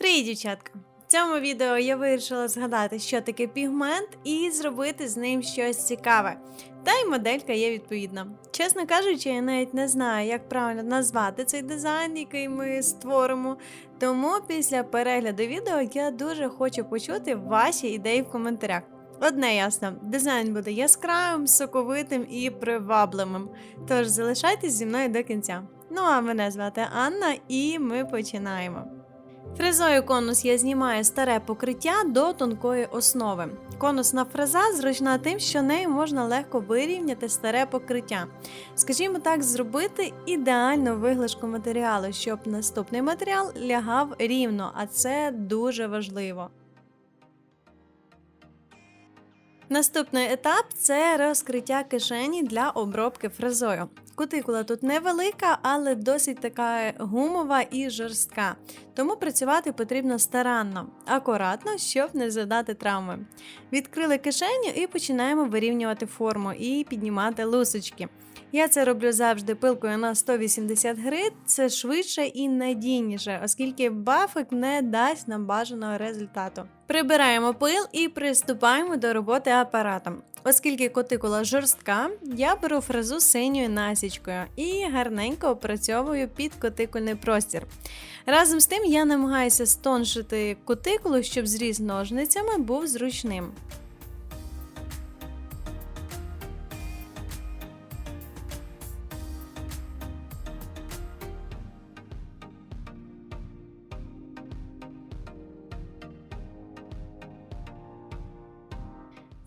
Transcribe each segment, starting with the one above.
Привіт, дівчатка! В цьому відео я вирішила згадати, що таке пігмент, і зробити з ним щось цікаве. Та й моделька є відповідна. Чесно кажучи, я навіть не знаю, як правильно назвати цей дизайн, який ми створимо. Тому після перегляду відео я дуже хочу почути ваші ідеї в коментарях. Одне ясно, дизайн буде яскравим, соковитим і привабливим. Тож залишайтесь зі мною до кінця. Ну а мене звати Анна, і ми починаємо. Фрезою конус я знімаю старе покриття до тонкої основи. Конусна фреза зручна тим, що нею можна легко вирівняти старе покриття. Скажімо так, зробити ідеальну виглажку матеріалу, щоб наступний матеріал лягав рівно, а це дуже важливо. Наступний етап це розкриття кишені для обробки фрезою. Кутикула тут невелика, але досить така гумова і жорстка. Тому працювати потрібно старанно, акуратно, щоб не задати травми. Відкрили кишеню і починаємо вирівнювати форму і піднімати лусочки. Я це роблю завжди пилкою на 180 грит. Це швидше і надійніше, оскільки бафик не дасть нам бажаного результату. Прибираємо пил і приступаємо до роботи апаратом. Оскільки котикула жорстка, я беру фрезу синьою насічкою і гарненько опрацьовую під котикульний простір. Разом з тим я намагаюся стоншити кутикулу, щоб зріз ножницями був зручним.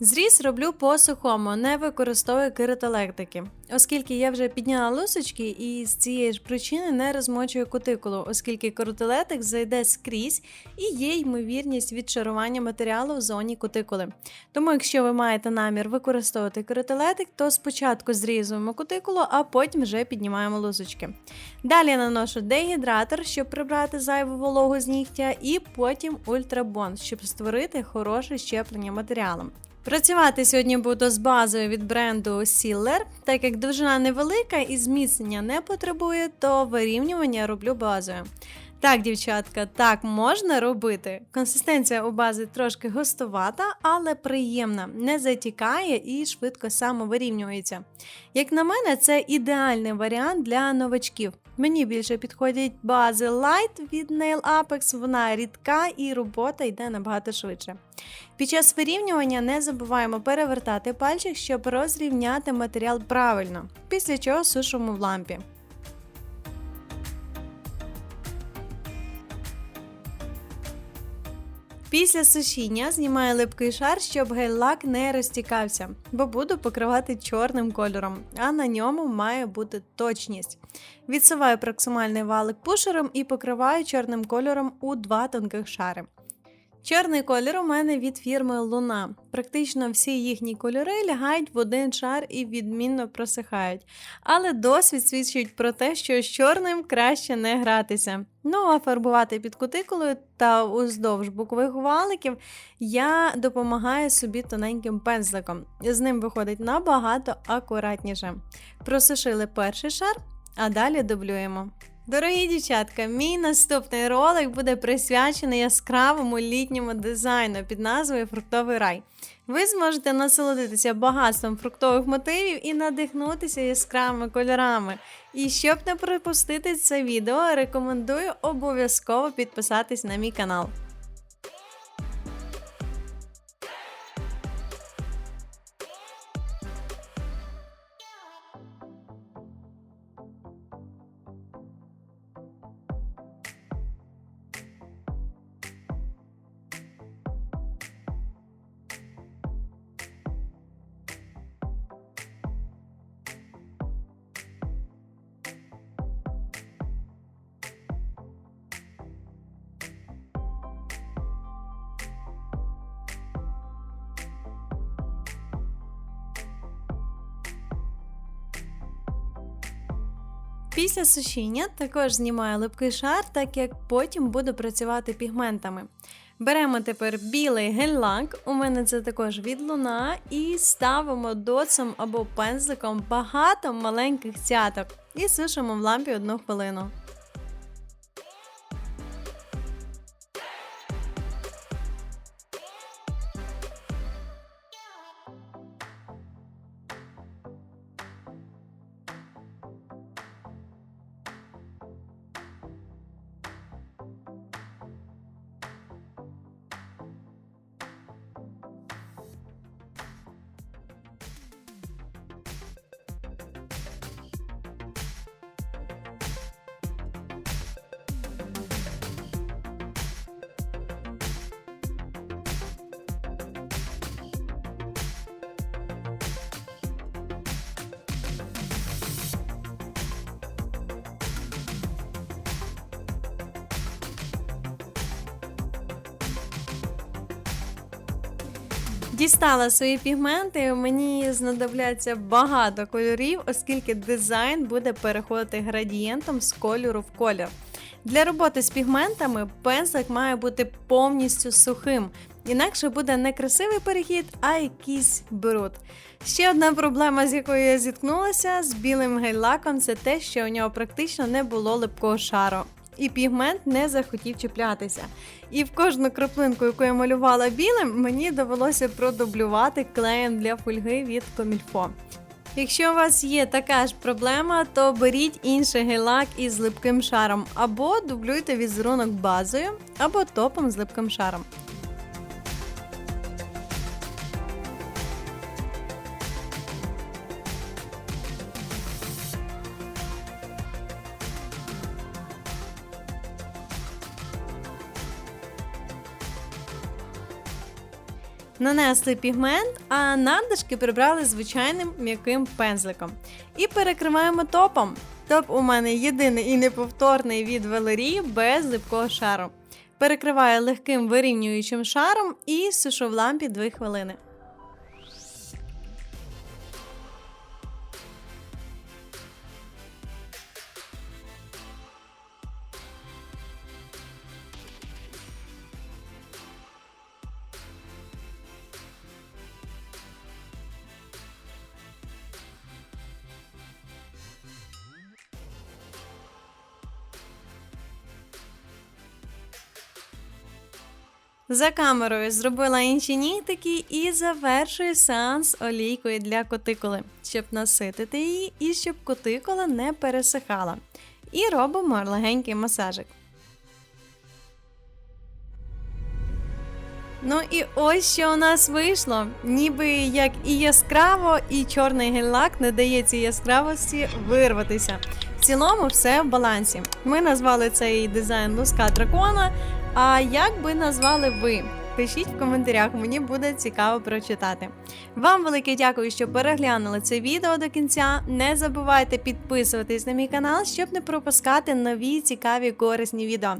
Зріз роблю по сухому, не використовую кератолектики, оскільки я вже підняла лусочки і з цієї ж причини не розмочую кутикулу, оскільки кератолетик зайде скрізь і є ймовірність відшарування матеріалу в зоні кутикули. Тому, якщо ви маєте намір використовувати кератолетик, то спочатку зрізуємо кутикулу, а потім вже піднімаємо лусочки. Далі наношу дегідратор, щоб прибрати зайву вологу з нігтя, і потім ультрабонд, щоб створити хороше щеплення матеріалом. Працювати сьогодні буду з базою від бренду Siller, так як довжина невелика і зміцнення не потребує, то вирівнювання роблю базою. Так, дівчатка, так можна робити. Консистенція у бази трошки густовата, але приємна, не затікає і швидко самовирівнюється. Як на мене, це ідеальний варіант для новачків. Мені більше підходять бази Light від Nail Apex, вона рідка і робота йде набагато швидше. Під час вирівнювання не забуваємо перевертати пальчик, щоб розрівняти матеріал правильно, після чого сушимо в лампі. Після сушіння знімаю липкий шар, щоб гель-лак не розтікався, бо буду покривати чорним кольором, а на ньому має бути точність. Відсуваю проксимальний валик пушером і покриваю чорним кольором у два тонких шари. Чорний колір у мене від фірми Луна. Практично всі їхні кольори лягають в один шар і відмінно просихають. Але досвід свідчить про те, що з чорним краще не гратися. Ну а фарбувати під кутикулою та уздовж бокових валиків я допомагаю собі тоненьким пензликом. З ним виходить набагато акуратніше. Просушили перший шар, а далі дублюємо. Дорогі дівчатка, мій наступний ролик буде присвячений яскравому літньому дизайну під назвою Фруктовий рай. Ви зможете насолодитися багатством фруктових мотивів і надихнутися яскравими кольорами. І щоб не пропустити це відео, рекомендую обов'язково підписатись на мій канал. Після сушіння також знімаю липкий шар, так як потім буду працювати пігментами. Беремо тепер білий гель-лак, у мене це також від луна, і ставимо доцем або пензликом багато маленьких цяток і сушимо в лампі одну хвилину. Дістала свої пігменти. Мені знадобляться багато кольорів, оскільки дизайн буде переходити градієнтом з кольору в колір. Для роботи з пігментами пензлик має бути повністю сухим, інакше буде не красивий перехід, а якийсь бруд. Ще одна проблема, з якою я зіткнулася з білим гель-лаком, це те, що у нього практично не було липкого шару. І пігмент не захотів чіплятися. І в кожну краплинку, яку я малювала білим, мені довелося продублювати клеєм для фольги від Комільфо. Якщо у вас є така ж проблема, то беріть інший гель-лак із липким шаром, або дублюйте візерунок базою, або топом з липким шаром. Нанесли пігмент, а надишки прибрали звичайним м'яким пензликом. І перекриваємо топом. Топ у мене єдиний і неповторний від Валерії без липкого шару. Перекриваю легким вирівнюючим шаром і сушу в лампі 2 хвилини. За камерою зробила інші нігтики і завершую сеанс олійкою для котикули, щоб наситити її і щоб котикула не пересихала. І робимо легенький масажик. Ну і ось що у нас вийшло. Ніби як і яскраво, і чорний гель-лак не дає цій яскравості вирватися. В цілому все в балансі. Ми назвали цей дизайн луска дракона. А як би назвали ви? Пишіть в коментарях, мені буде цікаво прочитати. Вам велике дякую, що переглянули це відео до кінця. Не забувайте підписуватись на мій канал, щоб не пропускати нові цікаві корисні відео.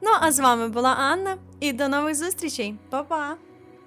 Ну а з вами була Анна і до нових зустрічей. Па-па!